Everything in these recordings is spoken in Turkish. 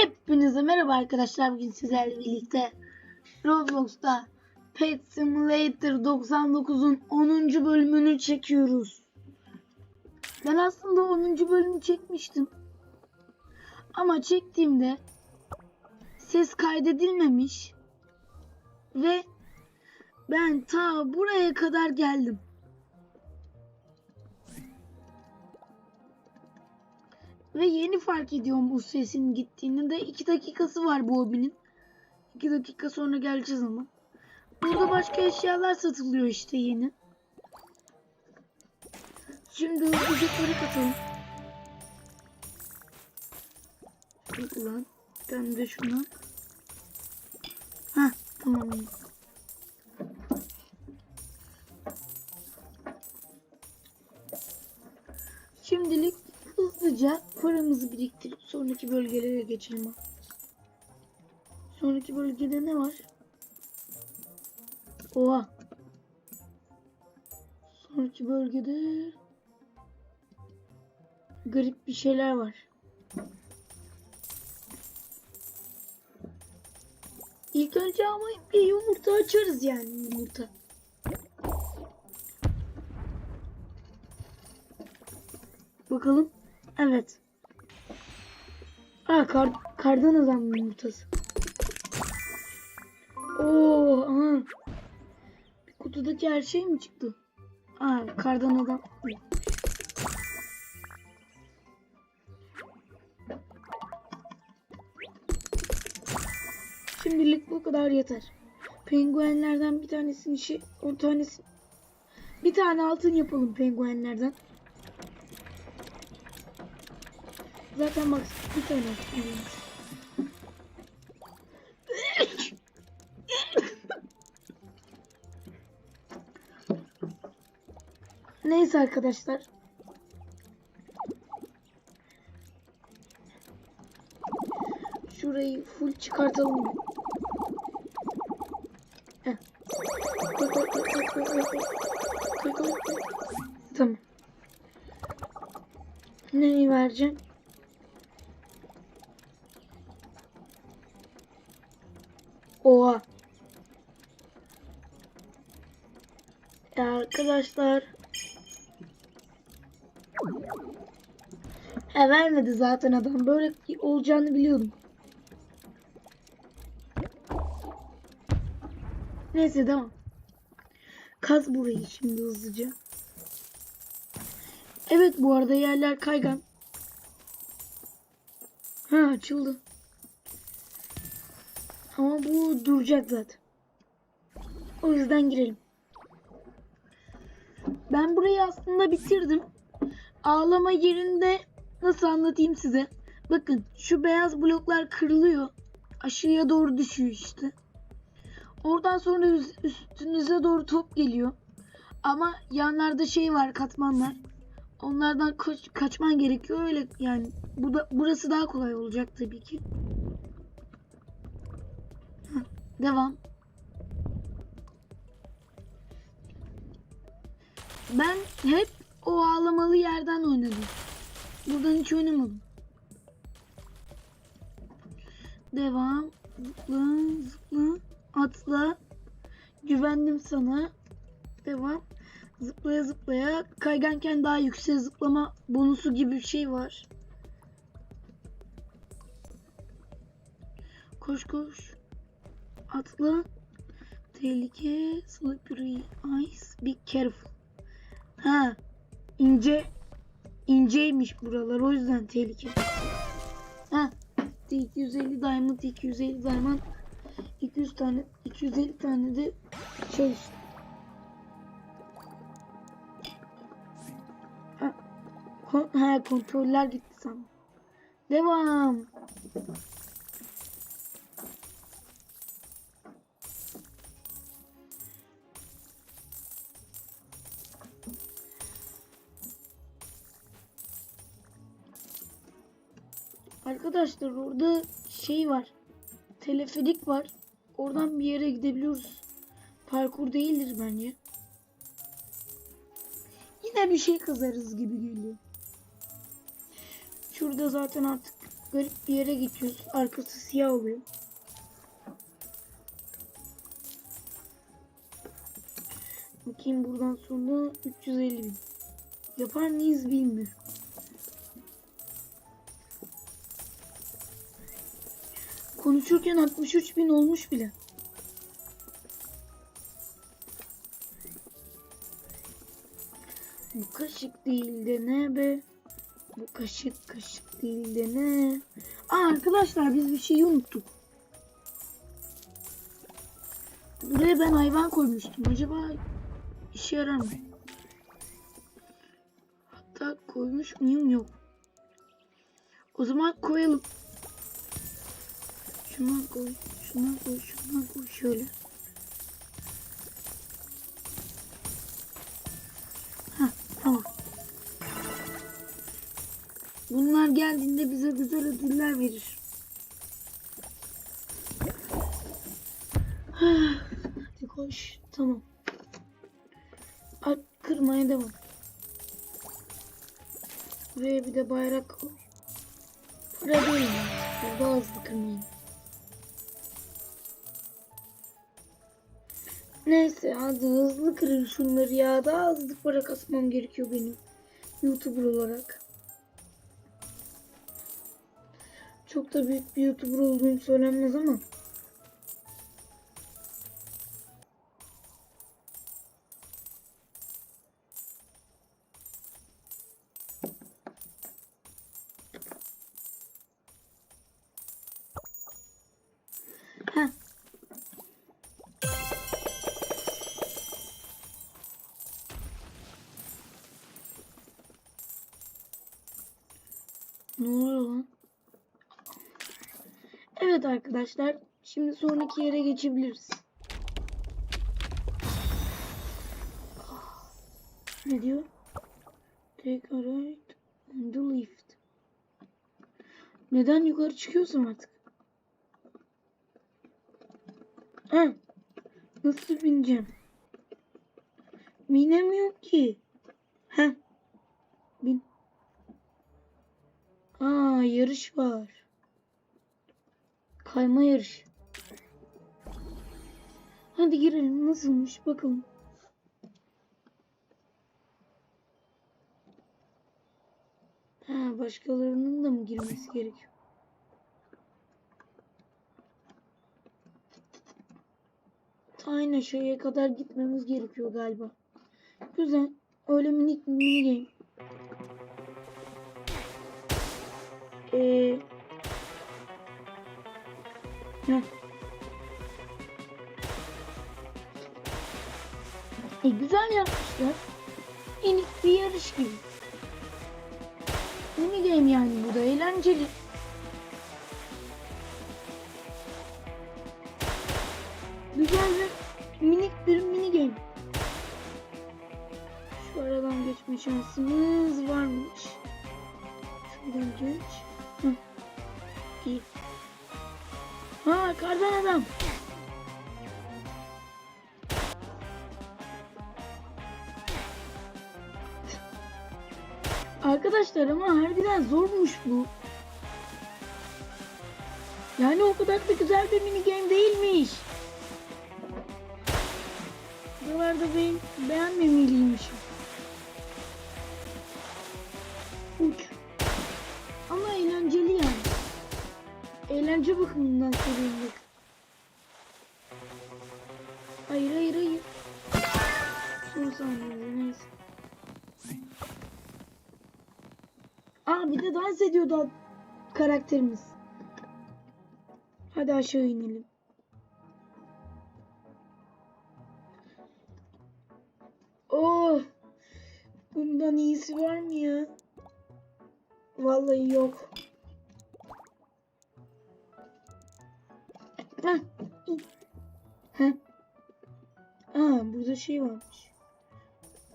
Hepinize merhaba arkadaşlar. Bugün sizlerle birlikte Roblox'ta Pet Simulator 99'un 10. bölümünü çekiyoruz. Ben aslında 10. bölümü çekmiştim. Ama çektiğimde ses kaydedilmemiş ve ben ta buraya kadar geldim. Ve yeni fark ediyorum bu sesin gittiğini de 2 dakikası var bu hobinin. 2 dakika sonra geleceğiz ama. Burada başka eşyalar satılıyor işte yeni. Şimdi hızlıca para katalım. Ulan tane de şuna. Heh tamam. Hızlıca paramızı biriktirip sonraki bölgelere geçelim. Sonraki bölgede ne var? Oha. Sonraki bölgede garip bir şeyler var. İlk önce ama bir yumurta açarız yani yumurta. Bakalım. Evet. Aa kar, kardan adam yumurtası. Oo, aha. Bir kutudaki her şey mi çıktı? Aa kardan adam. Şimdilik bu kadar yeter. Penguenlerden bir tanesini şey, on tanesi bir tane altın yapalım penguenlerden. Zaten bak bir tane. Neyse arkadaşlar. Şurayı full çıkartalım. Tamam. Neyi vereceğim? Oha. Ya arkadaşlar. He vermedi zaten adam. Böyle olacağını biliyordum. Neyse devam. Kaz burayı şimdi hızlıca. Evet bu arada yerler kaygan. Ha açıldı. Ama bu duracak zaten. O yüzden girelim. Ben burayı aslında bitirdim. Ağlama yerinde nasıl anlatayım size? Bakın şu beyaz bloklar kırılıyor. Aşağıya doğru düşüyor işte. Oradan sonra üz- üstünüze doğru top geliyor. Ama yanlarda şey var katmanlar. Onlardan kaç- kaçman gerekiyor öyle yani. Bu da, burası daha kolay olacak tabii ki. Devam. Ben hep o ağlamalı yerden oynadım. Buradan hiç oynamadım. Devam. Zıpla, zıpla, atla. Güvendim sana. Devam. Zıplaya zıplaya. Kayganken daha yüksek zıplama bonusu gibi bir şey var. Koş koş. Atla. Tehlike. Slippery ice. Be careful. Ha. ince inceymiş buralar. O yüzden tehlike. Ha. 250 diamond, 250 diamond, 200 tane, 250 tane de şey ha kontroller gitti sanırım. Devam. Arkadaşlar orada şey var. Teleferik var. Oradan bir yere gidebiliyoruz. Parkur değildir bence. Yine bir şey kazarız gibi geliyor. Şurada zaten artık garip bir yere geçiyoruz. Arkası siyah oluyor. Bakayım buradan sonra 350 bin. Yapar mıyız bilmiyorum. Konuşurken 63 bin olmuş bile. Bu kaşık değil de ne be? Bu kaşık kaşık değil de ne? Aa arkadaşlar biz bir şeyi unuttuk. Buraya ben hayvan koymuştum. Acaba işe yarar mı? Hatta koymuş muyum? Yok. O zaman koyalım. Şundan koy, şundan koy, şundan koy şöyle. Bunlar geldiğinde bize güzel ödüller verir. Hadi koş. Tamam. Ay, kırmaya devam. Buraya bir de bayrak koy. Para değil mi? Daha hızlı kırmayın. Neyse hadi hızlı kırın şunları ya. Daha hızlı para kasmam gerekiyor benim. YouTuber olarak. Çok da büyük bir YouTuber olduğum söylenmez ama. Ne oluyor lan? Evet arkadaşlar. Şimdi sonraki yere geçebiliriz. Ne diyor? Take a right on the lift. Neden yukarı çıkıyorsam artık? Ha? Nasıl bineceğim? Binemiyorum ki. Ha? Bin. Aa yarış var. Kayma yarış. Hadi girelim nasılmış bakalım. Ha başkalarının da mı girmesi gerekiyor? Aynı şeye kadar gitmemiz gerekiyor galiba. Güzel. Öyle minik mini game. Ee, Heh. E güzel yapmışlar. Minik bir yarış gibi. Mini game yani bu da eğlenceli. Güzel ve minik bir mini game. Şu aradan geçme şansımız varmış. Şuradan geç. Hı. İyi. Ha kardan adam. Arkadaşlar ama harbiden zormuş bu. Yani o kadar da güzel bir mini game değilmiş. Buralarda ben beğenmemeliymişim. Eğlence bakımından soruyorum bak. Hayır hayır hayır. Son saniyede neyse. Aa bir de dans ediyordu karakterimiz. Hadi aşağı inelim. Oh! Bundan iyisi var mı ya? Vallahi yok. Heh. Aa burada şey varmış.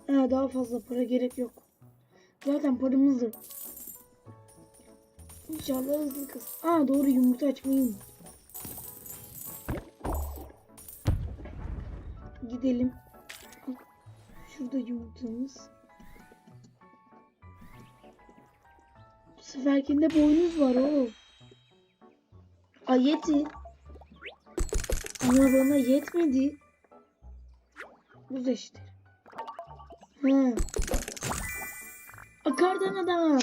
Ha, daha fazla para gerek yok. Zaten paramız da. İnşallah hızlı kız. Aa doğru yumurta açmayı. Gidelim. Şurada yumurtamız. Bu seferkinde boynuz var o. yeti. Ama bana yetmedi. Buz eşittir. Hı. Akardan adam.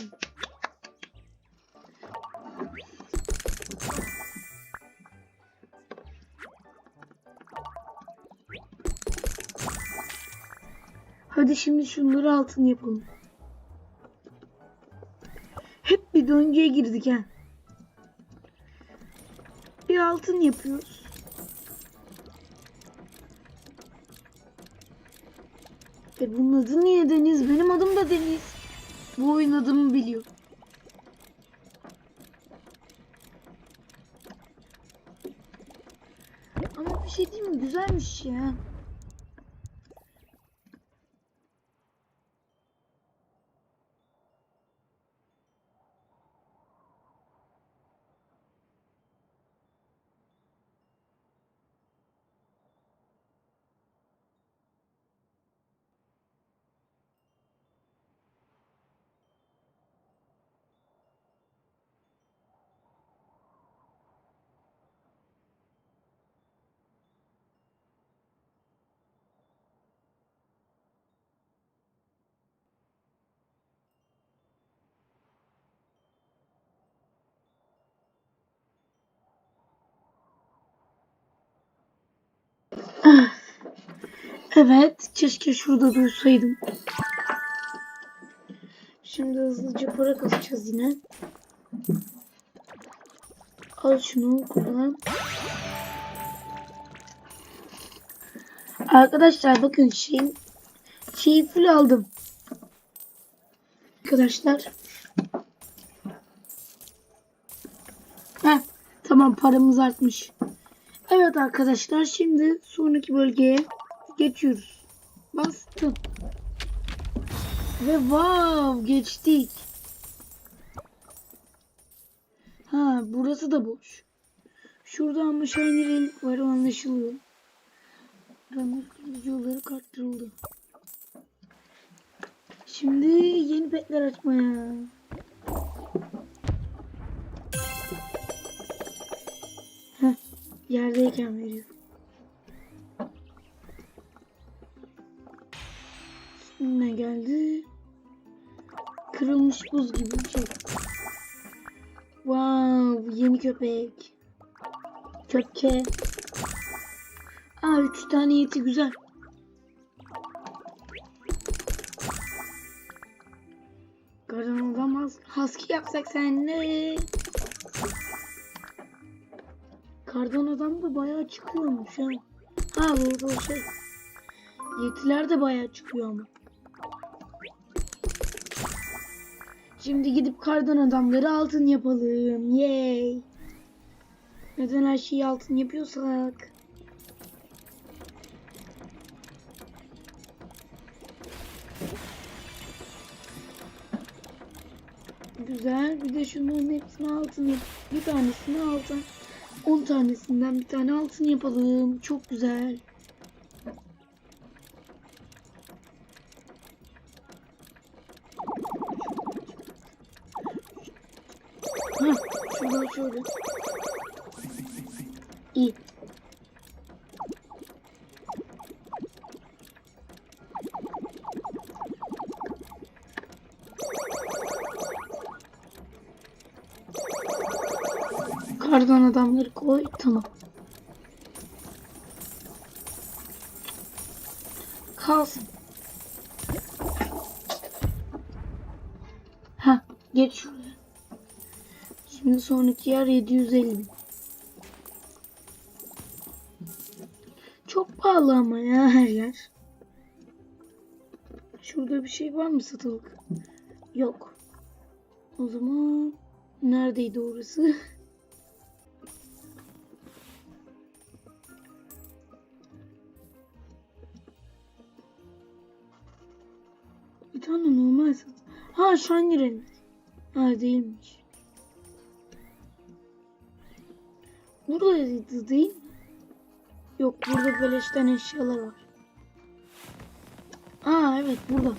Hadi şimdi şunları altın yapalım. Hep bir döngüye girdik ha. Bir altın yapıyoruz. E bunun adı niye Deniz? Benim adım da Deniz. Bu oyun adımı biliyor. Ama bir şey değil mi? Güzelmiş ya. Evet, keşke şurada dursaydım. Şimdi hızlıca para kasacağız yine. Al şunu kullan. Arkadaşlar bakın şey şeyi full aldım. Arkadaşlar. Heh, tamam paramız artmış. Evet arkadaşlar şimdi sonraki bölgeye geçiyoruz. Bastım. Ve wow geçtik. Ha burası da boş. Şurada ama shiny relik var anlaşılıyor. Ramır yolları karttırıldı. Şimdi yeni petler açmaya. Yerdeyken veriyor. Şimdi ne geldi? Kırılmış buz gibi bir şey. Wow, yeni köpek. Köpke. Aa, üç tane yeti güzel. Hus- husky yapsak senle. Kardan adam da bayağı çıkıyormuş ha. Ha bu, bu şey. Yetiler de bayağı çıkıyor ama. Şimdi gidip kardan adamları altın yapalım. Yay. Neden her şeyi altın yapıyorsak? Güzel. Bir de şunların hepsini altın yap. Bir tanesini altın. 10 tanesinden bir tane altın yapalım. Çok güzel. Kardan adamları koy. Tamam. Kalsın. Ha, geç şuraya. Şimdi sonraki yer 750 bin. Çok pahalı ama ya her yer. Şurada bir şey var mı satılık? Yok. O zaman neredeydi orası? tane normal sat. Ha shiny renk. Ha değilmiş. Buradaydı değil mi? Yok burada beleşten eşyalar var. Aa evet burada.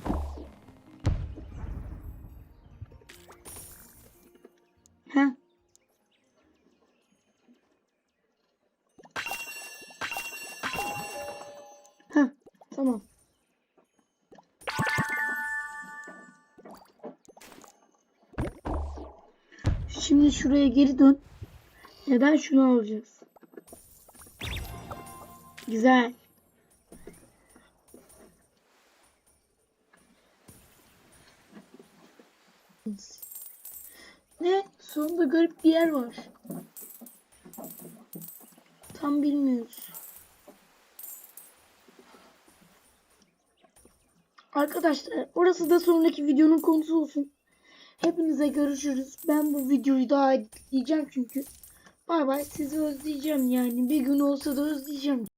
Şuraya geri dön. Neden şunu alacağız? Güzel. Ne? Sonunda garip bir yer var. Tam bilmiyoruz. Arkadaşlar orası da sonraki videonun konusu olsun. Hepinize görüşürüz. Ben bu videoyu daha editleyeceğim çünkü. Bay bay sizi özleyeceğim yani. Bir gün olsa da özleyeceğim.